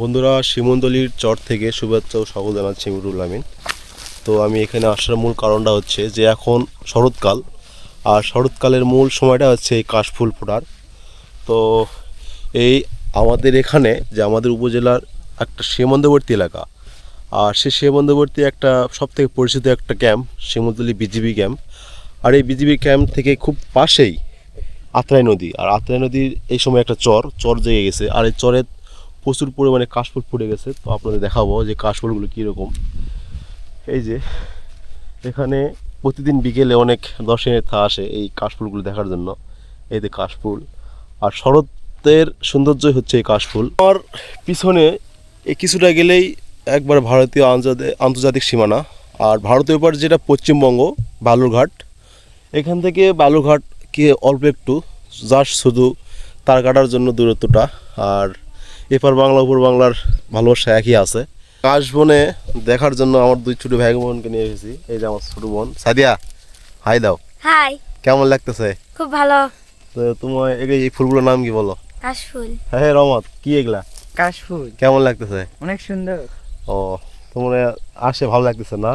বন্ধুরা সীমন্তলির চর থেকে শুভেচ্ছা ও স্বাগত জানাচ্ছি মিরুল আমিন। তো আমি এখানে আসার মূল কারণটা হচ্ছে যে এখন শরৎকাল, আর শরৎকালের মূল সময়টা হচ্ছে এই কাশফুল ফোটার। তো এই আমাদের এখানে যে আমাদের উপজেলার একটা সীমান্তবর্তী এলাকা, আর সেই সীমান্তবর্তী একটা সবথেকে পরিচিত একটা ক্যাম্প সীমন্তলি বিজিবি ক্যাম্প। আর এই বিজিবি ক্যাম্প থেকে খুব পাশেই আত্রাই নদী, আর আত্রাই নদীর এই সময় একটা চর চর জেগে গেছে। আর এই চরে প্রচুর পরিমাণে কাশফুল ফুটে গেছে। তো আপনাদের দেখাবো যে কাশফুলগুলো কীরকম। এই যে, এখানে প্রতিদিন বিকেলে অনেক দর্শনার্থী আসে এই কাশফুলগুলো দেখার জন্য। এই যে কাশফুল। আর শরতের সৌন্দর্যই হচ্ছে এই কাশফুল। আমার পিছনে এই কিছুটা গেলেই একবার ভারতীয় আন্তর্জাতিক আন্তর্জাতিক সীমানা। আর ভারতীয় পার যেটা পশ্চিমবঙ্গ, বালুরঘাট। এখান থেকে বালুরঘাটকে অল্প একটু, জাস্ট শুধু তার কাটার জন্য দূরত্বটা। আর এপার বাংলা উপর বাংলার ভালোবাসা একই আছে। কাশবনে দেখার জন্য আমার দুই ছোট ভাই বোনকে নিয়ে এসেছি। এই যে আমার ছোট বোন। সাদিয়া হাই দাও। হাই কেমন লাগতেছে? খুব ভালো। তো তোমার এই এই ফুলগুলোর নাম কি বলো? কাশফুল। হ্যাঁ রহমত। কি এগুলা? কাশফুল। কেমন লাগতেছে? অনেক সুন্দর। ও তোমরা আসে ভালো লাগতেছে না?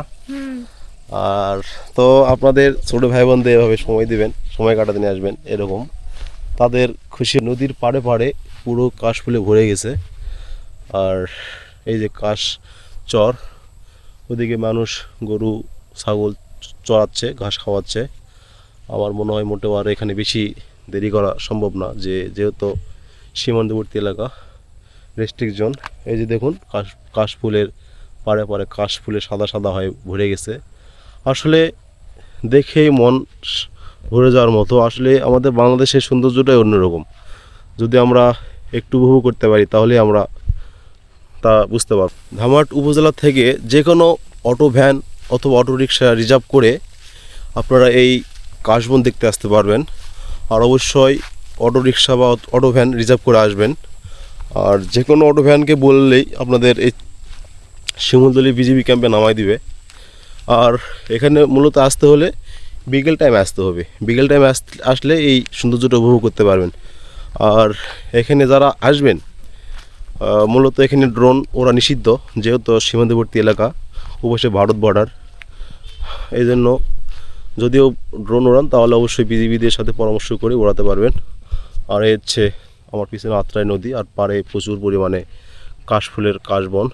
আর তো আপনাদের ছোট ভাই বোনদের এভাবে সময় দিবেন সময় কাটাতে নিয়ে আসবেন এরকম। তাদের খুশি নদীর পাড়ে পাড়ে পুরো কাশ ফুলে ভরে গেছে। আর এই যে কাশ চর, ওদিকে মানুষ গরু, ছাগল চড়াচ্ছে, ঘাস খাওয়াচ্ছে। আমার মনে হয় মোটেও আর এখানে বেশি দেরি করা সম্ভব না, যে যেহেতু সীমান্তবর্তী এলাকা রেস্ট্রিক্ট জোন এই যে দেখুন, কাশ কাশফুলের পাড়ে পাড়ে কাশফুলে সাদা সাদা হয়ে ভরে গেছে। আসলে দেখেই মন ভরে যাওয়ার মতো। আসলে আমাদের বাংলাদেশের সৌন্দর্যটাই অন্যরকম। যদি আমরা একটু উপভোগ করতে পারি, তাহলে আমরা তা বুঝতে পারব। ধামাট উপজেলা থেকে যে কোনো অটো ভ্যান অথবা অটো রিক্সা রিজার্ভ করে আপনারা এই কাশবন দেখতে আসতে পারবেন। আর অবশ্যই অটো রিক্সা বা অটো ভ্যান রিজার্ভ করে আসবেন। আর যে কোনো অটো ভ্যানকে বললেই আপনাদের এই শিমুলতলি বিজিবি ক্যাম্পে নামাই দিবে। আর এখানে মূলত আসতে হলে বিকেল টাইমে আসতে হবে। বিকেল টাইমে আসলে এই সৌন্দর্যটা উপভোগ করতে পারবেন। আর এখানে যারা আসবেন মূলত এখানে ড্রোন ওরা নিষিদ্ধ, যেহেতু সীমান্তবর্তী এলাকা, অবশ্যই ভারত বর্ডার এই জন্য যদিও ড্রোন ওড়ান, তাহলে অবশ্যই বিজিবিদের সাথে পরামর্শ করে ওড়াতে পারবেন। আর এ হচ্ছে আমার পিছনে আত্রাই নদী, আর পারে প্রচুর পরিমাণে কাশফুলের কাশবন।